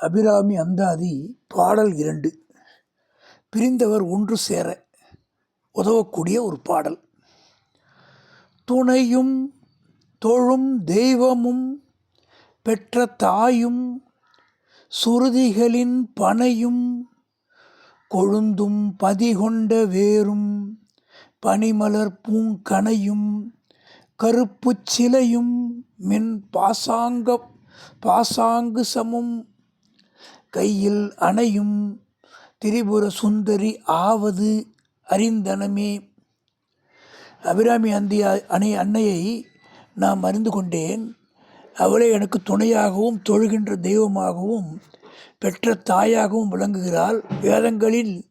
அபிராமி அந்தாதி பாடல் இரண்டு. பிரிந்தவர் ஒன்று சேர உதவக்கூடிய ஒரு பாடல். துணையும் தொழும் தெய்வமும் பெற்ற தாயும் சுருதிகளின் பனையும் கொழுந்தும் பதிகொண்ட வேரும் பனிமலர் பூங்கனையும் கருப்புச் சிலையும் மின் பாசாங்க பாசாங்கு சமும் கையில் அணையும் திரிபுர சுந்தரி ஆவது அறிந்தனமே. அபிராமி அந்தியா அணை அன்னையை நான் அறிந்து கொண்டேன். அவளே எனக்கு துணையாகவும் தொழுகின்ற தெய்வமாகவும் பெற்ற தாயாகவும் விளங்குகிறாள். வேதங்களில்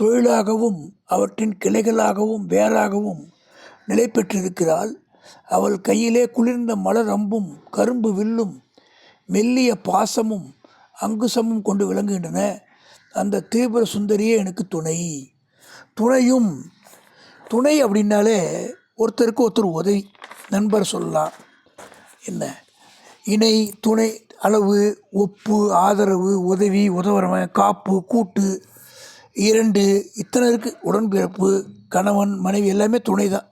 தொழிலாகவும் அவற்றின் கிளைகளாகவும் வேறாகவும் நிலை பெற்றிருக்கிறாள் அவள் கையிலே குளிர்ந்த மலர் அம்பும் கரும்பு வில்லும் மெல்லிய பாசமும் அங்குசமும் கொண்டு விளங்குகின்றன. அந்த தீவிர சுந்தரியே எனக்கு துணை. துணையும் துணை அப்படின்னாலே ஒருத்தருக்கு ஒருத்தர் உதவி நண்பர் சொல்லலாம். என்ன? இணை துணை அளவு ஒப்பு ஆதரவு உதவி உதவுறவன் காப்பு கூட்டு இரண்டு இத்தனை இருக்குது உடன்பிறப்பு கணவன் மனைவி எல்லாமே துணை தான்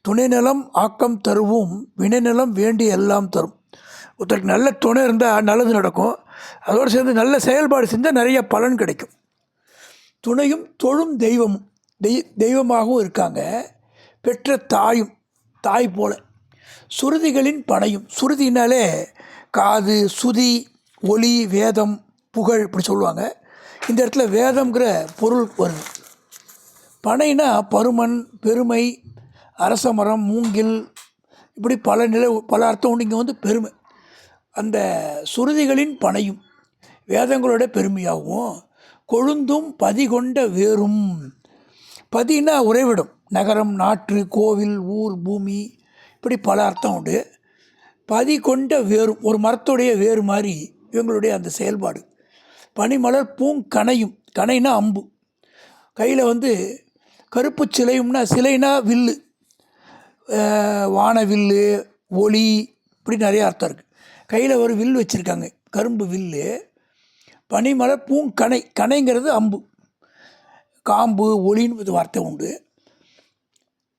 துணை நலம் ஆக்கம் தருவும் வினைநலம் வேண்டி எல்லாம் தரும். ஒருத்தருக்கு நல்ல துணை இருந்தால் நல்லது நடக்கும். அதோடு சேர்ந்து நல்ல செயல்பாடு செஞ்சால் நிறைய பலன் கிடைக்கும். துணையும் தொழும் தெய்வமும் தெய் தெய்வமாகவும் இருக்காங்க. பெற்ற தாயும் தாய் போல. சுருதிகளின் பனையும் சுருதினாலே காது சுதி ஒளி வேதம் புகழ் இப்படி சொல்லுவாங்க. இந்த இடத்துல வேதம்ங்கிற பொருள் வருது. பனைனா பருமன் பெருமை அரசமரம் மூங்கில் இப்படி பல நிலை பல அர்த்தம் உண்டு. இங்கே வந்து பெருமை. அந்த சுருதிகளின் பனையும் வேதங்களோட பெருமையாகவும் கொழுந்தும் பதிகொண்ட வேறும் பதினா உறைவிடம். நகரம் நாற்று கோவில் ஊர் பூமி. இப்படி பல அர்த்தம் உண்டு. பதி கொண்ட வேறும் ஒரு மரத்துடைய வேறு மாதிரி இவங்களுடைய அந்த செயல்பாடு. பனிமலர் பூங்கனையும் கனைனா அம்பு. கையில் வந்து கருப்பு சிலையும்னா சிலைனா வில்லு. வானவில்லு ஒளி இப்படி நிறைய அர்த்தம் இருக்குது கையில் ஒரு வில் வச்சுருக்காங்க. கரும்பு வில்லு பனிமலர் பூங்கனை கனைங்கிறது அம்பு. காம்பு ஒளின்னு வார்த்தை உண்டு.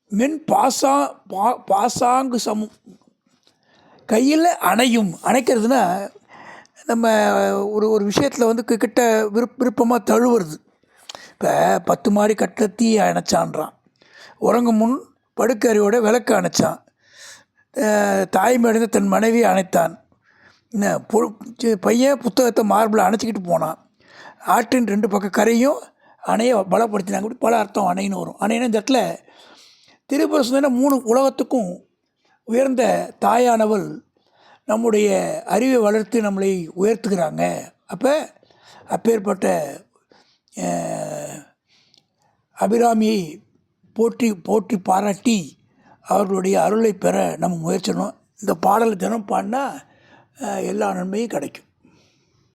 மென் பாசா பா பாசாங்கு சமம் கையில் அணையும். அணைக்கிறதுனா நம்ம ஒரு ஒரு விஷயத்தில் வந்து கிட்ட விருப்ப விருப்பமாக தழுவுறது. இப்போ பத்து மாடி கட்டத்தி தீ அணைச்சான்றான். உறங்கும் முன் படுக்கறையோட விளக்கு அணைச்சான். அஹ் தாய்மையடைந்த தன் மனைவி அணைத்தான். என்ன பொ- பையன் புத்தகத்தை மார்பில் அணைச்சிக்கிட்டு போனான். ஆற்றின் ரெண்டு பக்க கரையும் அணையை பலப்படுத்தினாங்க. இப்படி பல அர்த்தம் அணைன்னு வரும். அணைன்னு இந்த இடத்துல திரிபுர சுந்தரி மூணு உலகத்துக்கும் உயர்ந்த தாயானவள் நம்முடைய அறிவை வளர்த்து நம்மளை உயர்த்துக்கிறாங்க அப்போ அப்பேற்பட்ட அபிராமியை போற்றி போற்றி பாராட்டி அவர்களுடைய அருளை பெற நம்ம முயற்சிடணும் இந்த பாடலை தினம் பாடினா எல்லா நன்மையும் கிடைக்கும்.